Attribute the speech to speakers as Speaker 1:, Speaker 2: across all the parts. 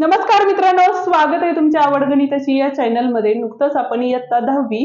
Speaker 1: नमस्कार मित्रांनो स्वागत आहे तुमच्या आवडगणिताची या चॅनलमध्ये. नुकतंच आपण इयत्ता दहावी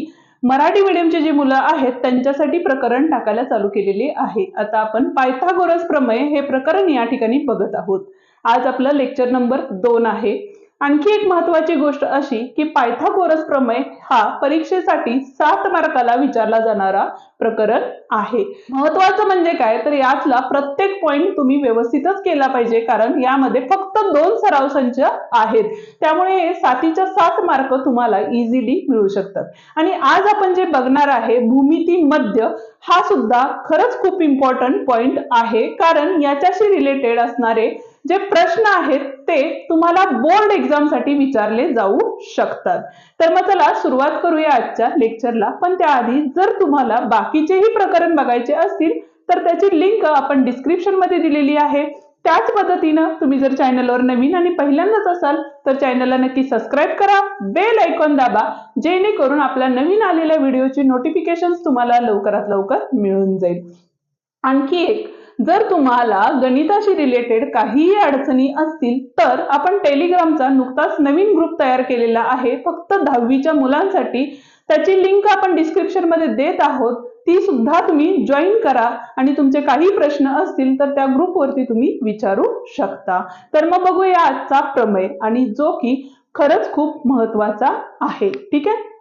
Speaker 1: मराठी मीडियमचे जी मुलं आहेत त्यांच्यासाठी प्रकरण टाकायला चालू केलेले आहे. आता आपण पायथागोरस प्रमेय हे प्रकरण या ठिकाणी बघत आहोत. आज आपलं लेक्चर नंबर दोन आहे. आणखी एक महत्वाची गोष्ट अशी की पायथागोरस प्रमेय हा परीक्षेसाठी सात मार्काला विचारला जाणारा प्रकरण आहे. महत्वाचं म्हणजे काय? तर यातला प्रत्येक पॉइंट तुम्ही व्यवस्थितच केला पाहिजे कारण यामध्ये फक्त दोन सराव संच आहेत. त्यामुळे हे सातीच्या सात मार्क तुम्हाला इझिली मिळू शकतात. आणि आज आपण जे बघणार आहे भूमिती मध्य हा सुद्धा खरंच खूप इम्पॉर्टंट पॉइंट आहे कारण याच्याशी रिलेटेड असणारे जे प्रश्न आहेत ते तुम्हाला बोर्ड एक्झामसाठी विचारले जाऊ शकतात. तर मग चला सुरुवात करूया आजच्या लेक्चरला पण त्याआधी जर तुम्हाला बाकीचेही प्रकरण बघायचे असतील तर त्याची लिंक आपण डिस्क्रिप्शनमध्ये दिलेली आहे. त्याच पद्धतीनं तुम्ही जर चॅनलवर नवीन आणि पहिल्यांदाच असाल तर चॅनलला नक्की सबस्क्राईब करा. बेल आयकॉन दाबा जेणेकरून आपल्या नवीन आलेल्या व्हिडिओची नोटिफिकेशन तुम्हाला लवकरात लवकर मिळून जाईल. आणखी एक जर तुम्हाला गणिताशी रिलेटेड काहीही अडचणी असतील तर आपण टेलिग्रामचा नुकताच नवीन ग्रुप तयार केलेला आहे. फक्त दहावीच्या मुलांसाठी त्याची लिंक आपण डिस्क्रिप्शनमध्ये देत आहोत. ती सुद्धा तुम्ही जॉईन करा आणि तुमचे काही प्रश्न असतील तर त्या ग्रुपवरती तुम्ही विचारू शकता. तर मग बघूया आजचा प्रमेय आणि जो की खरंच खूप महत्त्वाचा आहे. ठीक आहे?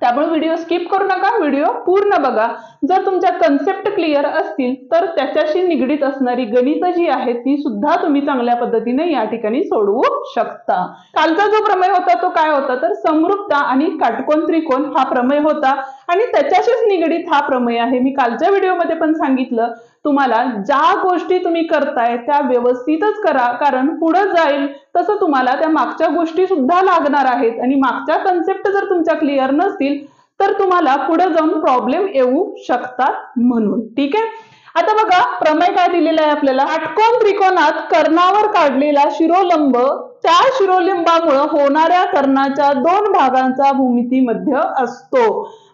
Speaker 1: त्यामुळे व्हिडिओ स्किप करू नका. व्हिडिओ पूर्ण बघा. जर तुमच्या कन्सेप्ट क्लिअर असतील तर त्याच्याशी निगडीत असणारी गणित जी आहेत ती सुद्धा तुम्ही चांगल्या पद्धतीने या ठिकाणी सोडवू शकता. कालचा जो प्रमेय होता तो काय होता? तर समृद्धता आणि काटकोन त्रिकोण हा प्रमेय होता. आणि त्याच्याशीच निगडीत हा प्रमेय आहे. मी कालच्या व्हिडिओमध्ये पण सांगितलं तुम्हाला ज्या गोष्टी तुम्ही करताय त्या व्यवस्थितच करा. कारण पुढे जाईल तसं तुम्हाला त्या मागच्या गोष्टी सुद्धा लागणार आहेत. आणि मागच्या कन्सेप्ट जर तुमच्या क्लिअर नसतील तर तुम्हाला पुढे जाऊन प्रॉब्लेम येऊ शकतात म्हणून. ठीक आहे? आता बघा प्रमेय काय दिलेला आहे आपल्याला? आटकोन त्रिकोणात कर्णावर काढलेला शिरोलंब त्या शिरोलिंबामुळे होणाऱ्या कर्णाच्या दोन भागांचा भूमिती मध्य असतो.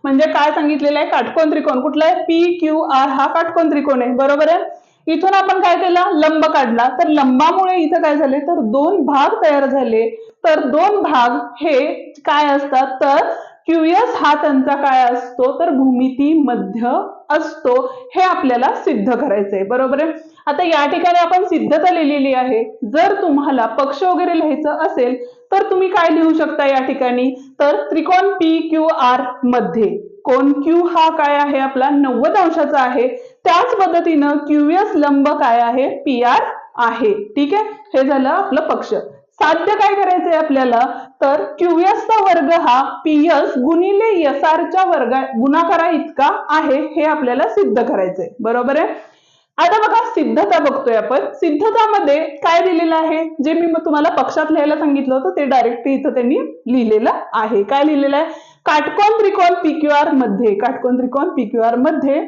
Speaker 1: म्हणजे काय सांगितलेलं आहे? काटकोन त्रिकोण. कुठला आहे? पी क्यू आर हा काटकोन त्रिकोण आहे. बरोबर आहे? इथून आपण काय केलं? लंब काढला. तर लंबामुळे इथं काय झाले? तर दोन भाग तयार झाले. तर दोन भाग हे काय असतात? तर क्युएस हा त्यांचा काय असतो? तर भूमिती मध्य असतो. हे आपल्याला सिद्ध करायचंय. बरोबर आहे? आता या ठिकाणी आपण सिद्धता लिहिलेली आहे. जर तुम्हाला पक्ष वगैरे लिहायचं असेल तर तुम्ही काय लिहू शकता या ठिकाणी? तर त्रिकोण पी क्यू आरमध्ये. कोण क्यू हा काय आहे? आपला नव्वद अंशाचा आहे. त्याच पद्धतीनं क्यूएस लंब काय आहे? पी आर आहे. ठीक आहे? हे झालं आपलं पक्ष. साध्य काय करायचंय आपल्याला? तर क्यूएसचा वर्ग हा पीएस गुणिले एस च्या वर्गा गुणाकारा इतका आहे हे आपल्याला सिद्ध करायचंय. बरोबर आहे? आता बघा सिद्धता बघतोय आपण. सिद्धतामध्ये काय दिलेलं आहे? जे मी मग तुम्हाला पक्षात लिहायला सांगितलं होतं ते डायरेक्ट इथं त्यांनी लिहिलेलं आहे. काय लिहिलेलं आहे? काटकोन त्रिकोण पीक्यूआरमध्ये काटकोन त्रिकोण पीक्यूआरमध्ये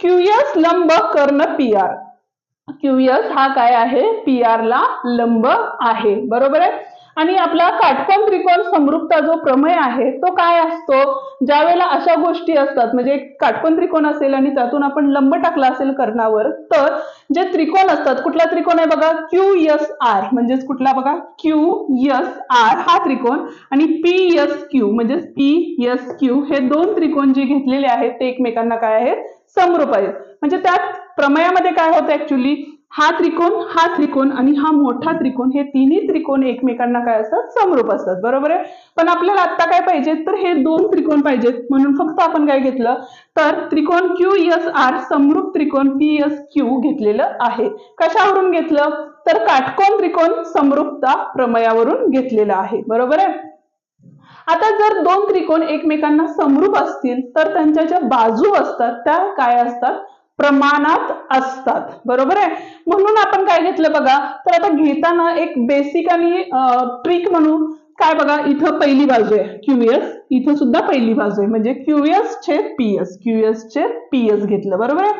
Speaker 1: क्यूएस लंब कर्ण पी आर क्यूएस हा काय आहे? पी आर ला लंब आहे. बरोबर आहे? आणि आपला काटकोन त्रिकोण समृद्धता जो प्रमेय आहे तो काय असतो? ज्या वेळेला अशा गोष्टी असतात म्हणजे काटकोन त्रिकोण असेल आणि त्यातून आपण लंब टाकला असेल कर्णावर तर जे त्रिकोण असतात कुठला त्रिकोण आहे बघा? क्यू एस आर म्हणजेच कुठला बघा? क्यू एस आर हा त्रिकोण. आणि पी एस क्यू म्हणजेच पी एस क्यू हे दोन त्रिकोण जे घेतलेले आहेत ते एकमेकांना काय आहेत? समरूप आहेत. म्हणजे त्यात प्रमेयामध्ये काय होतं ऍक्च्युली हा त्रिकोण हा त्रिकोण आणि हा मोठा त्रिकोण हे तिन्ही त्रिकोण एकमेकांना काय असतात? समरूप असतात. बरोबर आहे? पण आपल्याला आता काय पाहिजे तर हे दोन त्रिकोण पाहिजेत. म्हणून फक्त आपण काय घेतलं? तर त्रिकोण क्यू एस आर समरूप त्रिकोण पी एस क्यू घेतलेलं आहे. कशावरून घेतलं? तर काटकोन त्रिकोण समरूपता प्रमयावरून घेतलेलं आहे. बरोबर आहे? आता जर दोन त्रिकोण एकमेकांना समरूप असतील तर त्यांच्या ज्या बाजू असतात त्या काय असतात? प्रमाणात असतात. बरोबर आहे? म्हणून आपण काय घेतलं बघा? तर आता घेताना एक बेसिक आणि ट्रिक म्हणून काय बघा? इथं पहिली बाजू आहे क्यूएस इथं सुद्धा पहिली बाजू आहे. म्हणजे क्यूएस छेद पीएस क्यूएस छेद पीएस घेतलं. बरोबर आहे?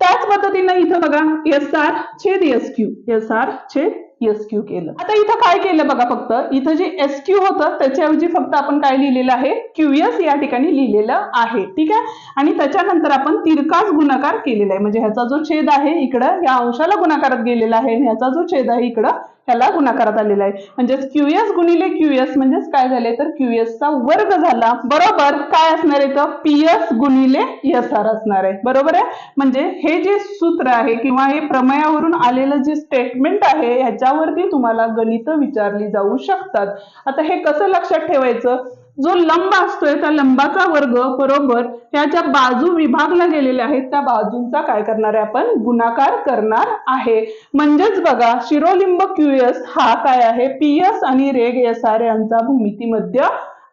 Speaker 1: त्याच पद्धतीनं इथं बघा एस आर छेद एस क्यू एस आर छेद एस क्यू केलं. आता इथं काय केलं बघा फक्त इथं जे एस क्यू होतं त्याच्याऐवजी फक्त आपण काय लिहिलेलं आहे? क्यूएस या ठिकाणी लिहिलेलं आहे. ठीक आहे? आणि त्याच्यानंतर आपण तिरकाच गुणाकार केलेला आहे. म्हणजे ह्याचा जो छेद आहे इकडं या अंशाला गुणाकारात गेलेला आहे. आणि ह्याचा जो छेद आहे इकडं ह्याला गुणाकारात आलेला आहे. म्हणजेच क्यूएस गुणिले क्यूएस म्हणजेच काय झाले तर क्यूएस चा वर्ग झाला. बरोबर काय असणार आहे तर पीएस गुणिले एस आर असणार आहे. बरोबर आहे? म्हणजे हे जे सूत्र आहे किंवा हे प्रमेयावरून आलेलं जे स्टेटमेंट आहे ह्याच्यावरती तुम्हाला गणित विचारली जाऊ शकतात. आता हे कसं लक्षात ठेवायचं? जो लंब असतोय त्या लंबाचा वर्ग बरोबर ह्या ज्या बाजू विभागला गेलेल्या आहेत. त्या बाजूंचा काय करणार आहे आपण? गुणाकार करणार आहे. म्हणजेच बघा शिरोलिंब क्यूएस हा काय आहे? पीएस आणि रेग एस आर यांचा भूमितीमध्ये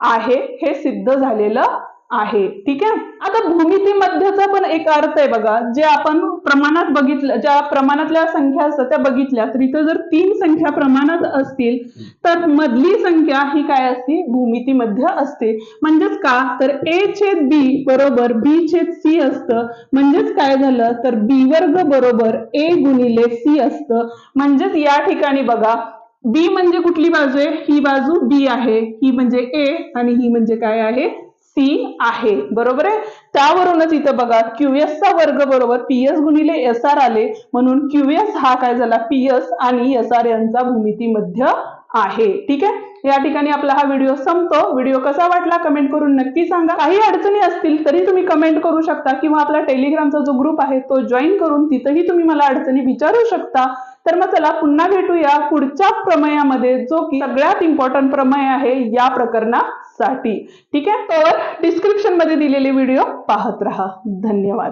Speaker 1: आहे. हे सिद्ध झालेलं आहे. ठीक आहे? आता भूमिती मध्यचा पण एक अर्थ आहे बघा जे आपण प्रमाणात बघितलं ज्या प्रमाणातल्या संख्या असतात त्या बघितल्या तर इथं जर तीन संख्या प्रमाणात असतील तर मधली संख्या ही काय असते? भूमिती मध्य असते. म्हणजेच का? तर ए छेद बी बरोबर बी छेद सी असतं. म्हणजेच काय झालं? तर बी वर्ग बरोबर ए गुणिले सी असतं. म्हणजेच या ठिकाणी बघा बी म्हणजे कुठली बाजू आहे? ही बाजू बी आहे. ही म्हणजे ए आणि ही म्हणजे काय आहे? सी आहे. बरोबर आहे? त्यावरूनच इथं बघा क्यूएस चा वर्ग बरोबर पीएस गुणिले एस आर आले. म्हणून क्यूएस हा काय झाला? पीएस आणि एस आर यांचा भूमिती मध्य आहे. ठीक आहे? या ठिकाणी आपला हा व्हिडिओ संपतो. व्हिडिओ कसा वाटला कमेंट करून नक्की सांगा. काही अडचणी असतील तरी तुम्ही कमेंट करू शकता किंवा आपला टेलिग्रामचा जो ग्रुप आहे तो जॉईन करून तिथंही तुम्ही मला अडचणी विचारू शकता. तर मग चला पुन्हा भेटूया पुढच्या प्रमेयामध्ये जो की सगळ्यात इम्पॉर्टंट प्रमेय आहे या प्रकरणासाठी. ठीक आहे? तर डिस्क्रिप्शनमध्ये दिलेले व्हिडिओ पाहत राहा. धन्यवाद.